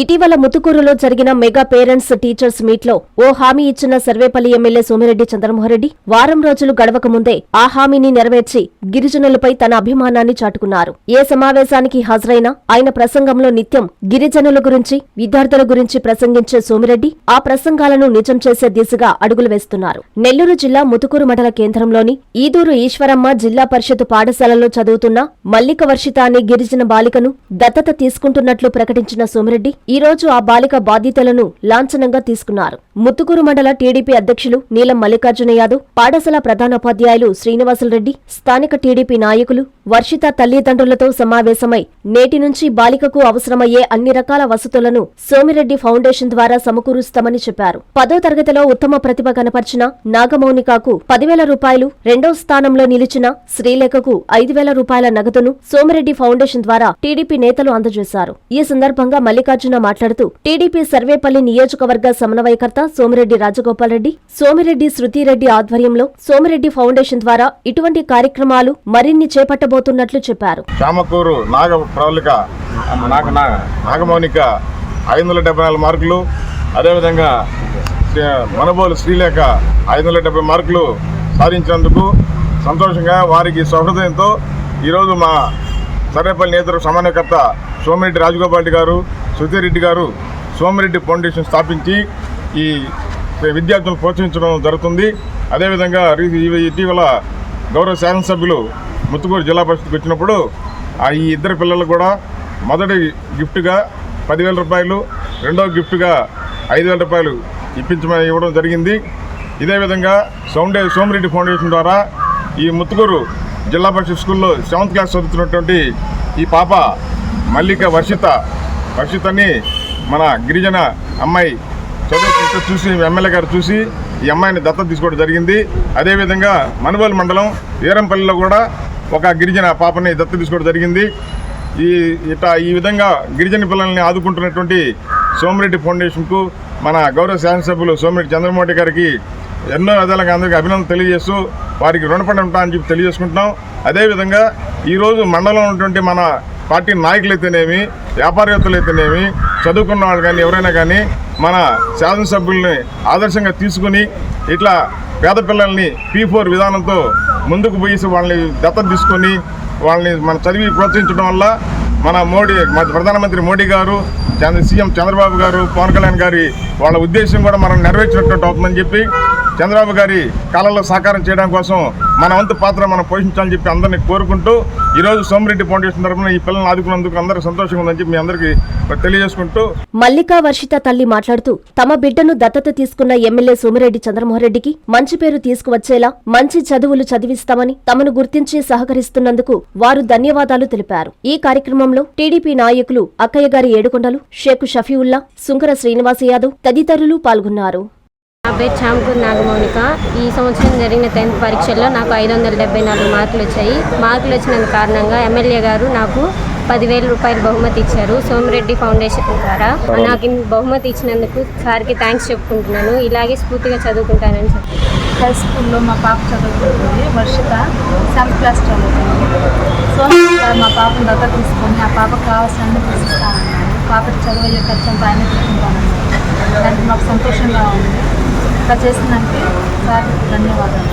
ఇటీవల ముతుకూరులో జరిగిన మెగా పేరెంట్స్ టీచర్స్ మీట్లో ఓ హామీ ఇచ్చిన సర్వేపల్లి ఎమ్మెల్యే సోమిరెడ్డి చంద్రమోహన్రెడ్డి వారం రోజులు గడవక ముందే ఆ హామీని నెరవేర్చి గిరిజనులపై తన అభిమానాన్ని చాటుకున్నారు. ఏ సమావేశానికి హాజరైనా ఆయన ప్రసంగంలో నిత్యం గిరిజనుల గురించి విద్యార్థుల గురించి ప్రసంగించే సోమిరెడ్డి ఆ ప్రసంగాలను నిజం చేసే దిశగా అడుగులు వేస్తున్నారు. నెల్లూరు జిల్లా ముతుకూరు మండల కేంద్రంలోని ఈదూరు ఈశ్వరమ్మ జిల్లా పరిషత్ పాఠశాలలో చదువుతున్న మల్లిక వర్షిత అనే గిరిజన బాలికను దత్తత తీసుకుంటున్నట్లు ప్రకటించిన సోమిరెడ్డి ఈ రోజు ఆ బాలిక బాధ్యతలను లాంఛనంగా తీసుకున్నారు. ముత్తుకూరు మండల టీడీపీ అధ్యక్షులు నీలం మల్లికార్జున యాదవ్ పాఠశాల ప్రధానోపాధ్యాయులు శ్రీనివాసులరెడ్డి స్థానిక టీడీపీ నాయకులు వర్షిత తల్లిదండ్రులతో సమావేశమై నేటి నుంచి బాలికకు అవసరమయ్యే అన్ని రకాల వసతులను సోమిరెడ్డి ఫౌండేషన్ ద్వారా సమకూరుస్తామని చెప్పారు. పదో తరగతిలో ఉత్తమ ప్రతిభ కనపర్చిన నాగమౌనికాకు పదివేల రూపాయలు రెండో స్థానంలో నిలిచిన శ్రీలేఖకు ఐదు వేల రూపాయల నగదును సోమిరెడ్డి ఫౌండేషన్ ద్వారా టీడీపీ నేతలు అందజేశారు. ఈ సందర్భంగా మల్లికార్జున మాట్లాడుతూ టీడీపీ సర్వేపల్లి నియోజకవర్గ సమన్వయకర్త సోమిరెడ్డి రాజగోపాల్ రెడ్డి సోమిరెడ్డి శృతిరెడ్డి ఆధ్వర్యంలో సోమిరెడ్డి ఫౌండేషన్ ద్వారా ఇటువంటి కార్యక్రమాలు మరిన్ని చేపట్టబోతున్నట్లు చెప్పారు. చామకూరు నాగ ప్రవళిక నాగమౌనిక ఐదు వందల డెబ్బై నాలుగు మార్కులు అదేవిధంగా శ్రీ- మనబోలు శ్రీలేఖ ఐదు వందల డెబ్బై మార్కులు సాధించినందుకు సంతోషంగా వారికి సహృదయంతో ఈరోజు మా సర్వేపల్లి నేతలు సమన్వయకర్త సోమిరెడ్డి రాజగోపాల్ గారు సుధీరెడ్డి గారు సోమిరెడ్డి ఫౌండేషన్ స్థాపించి ఈ విద్యార్థులను ప్రోత్సహించడం జరుగుతుంది. అదేవిధంగా రీ- ఇటీవల గౌరవ శాసనసభ్యులు ముత్తుకూరు జిల్లా పరిషత్కి వచ్చినప్పుడు ఆ ఈ ఇద్దరు పిల్లలు కూడా మొదటి గిఫ్ట్గా పదివేల రూపాయలు రెండవ గిఫ్ట్గా ఐదు వేల రూపాయలు ఇప్పించమని ఇవ్వడం జరిగింది. ఇదే విధంగా సౌండే సోమిరెడ్డి ఫౌండేషన్ ద్వారా ఈ ముత్తుకూరు జిల్లా పరిషత్ స్కూల్లో సెవెంత్ క్లాస్ చదువుతున్నటువంటి ఈ పాప మల్లిక వర్షిత వర్షితని మన గిరిజన అమ్మాయి చదువుకుంటూ చూసి ఎమ్మెల్యే గారు చూసి ఈ అమ్మాయిని దత్తత తీసుకోవడం జరిగింది. అదేవిధంగా మనుబోలు మండలం వీరంపల్లిలో కూడా ఒక గిరిజన పాపని దత్తత తీసుకోవడం జరిగింది. ఈ ఇట్లా ఈ విధంగా గిరిజన పిల్లల్ని ఆదుకుంటున్నటువంటి సోమిరెడ్డి ఫౌండేషన్కు మన గౌరవ శాసనసభ్యులు సోమిరెడ్డి చంద్రమోహన్ గారికి ఎన్నో విధాలుగా అందరికీ అభినందనలు తెలియజేస్తూ వారికి రుణపడి ఉంటా అని చెప్పి తెలియజేసుకుంటున్నాం. అదేవిధంగా ఈరోజు మండలం ఉన్నటువంటి మన పార్టీ నాయకులైతేనేమి వ్యాపారవేత్తలైతేనేమి చదువుకున్న వాళ్ళు కానీ ఎవరైనా కానీ మన శాసనసభ్యుల్ని ఆదర్శంగా తీసుకుని ఇట్లా పేద పిల్లల్ని పీ ఫోర్ విధానంతో ముందుకు పోయి వాళ్ళని దత్తత తీసుకొని వాళ్ళని మన చదివి ప్రోత్సహించడం వల్ల మన మోడీ మన ప్రధానమంత్రి మోడీ గారు చంద్ర సీఎం చంద్రబాబు గారు పవన్ కళ్యాణ్ గారి వాళ్ళ ఉద్దేశం కూడా మనం నెరవేర్చినట్టు అవుతుందని చెప్పి చంద్రబాబు గారి కాలంలో సాకారం చేయడం కోసం మన వంతు పాత్ర మనం పోషించాలని చెప్పి అందరినీ కోరుకుంటూ ఈరోజు సోమిరెడ్డి ఫౌండేషన్ తరఫున ఈ పిల్లల్ని ఆదుకున్నందుకు అందరూ సంతోషంగా ఉందని చెప్పి మీ అందరికీ తెలియజేసుకుంటూ మల్లికా వర్షిత తల్లి మాట్లాడుతూ తమ బిడ్డను దత్తత తీసుకున్న ఎమ్మెల్యే సోమిరెడ్డి చంద్రమోహన్రెడ్డికి మంచి పేరు తీసుకువచ్చేలా మంచి చదువులు చదివిస్తామని తమను గుర్తించి సహకరిస్తున్నందుకు వారు ధన్యవాదాలు తెలిపారు. ఈ కార్యక్రమంలో టీడీపీ నాయకులు అక్కయ్య గారి ఏడుకొండలు షేక్ షఫీవుల్లా సుంకర శ్రీనివాస్ యాదవ్ తదితరులు పాల్గొన్నారు. నా పేరు చామకూరు నాగమౌనిక ఈ సంవత్సరం జరిగిన టెన్త్ పరీక్షల్లో నాకు ఐదు వందల డెబ్బై నాలుగు మార్కులు వచ్చాయి. మార్కులు వచ్చినందు కారణంగా ఎమ్మెల్యే గారు నాకు పదివేల రూపాయలు బహుమతి ఇచ్చారు. సోమిరెడ్డి ఫౌండేషన్ ద్వారా. నాకు ఈ బహుమతి ఇచ్చినందుకు సార్కి థ్యాంక్స్ చెప్పుకుంటున్నాను. ఇలాగే స్ఫూర్తిగా చదువుకుంటానని చెప్పి. హై స్కూల్లో మా పాప చదువుతుంది వర్షిత సెవెంత్ క్లాస్ చదువుతుంది. సో సార్ మా పాపను దగ్గర తీసుకొని ఆ పాపకు కావాల్సిన తీసిస్తానన్నారు పాపకి చదువు అయ్యే ఖర్చు అంతా ఆయన తీసుకుంటానన్నారు దానికి మాకు సంతోషంగా ఉంది. ఇట్లా చేసిందంటే సార్ ధన్యవాదాలు.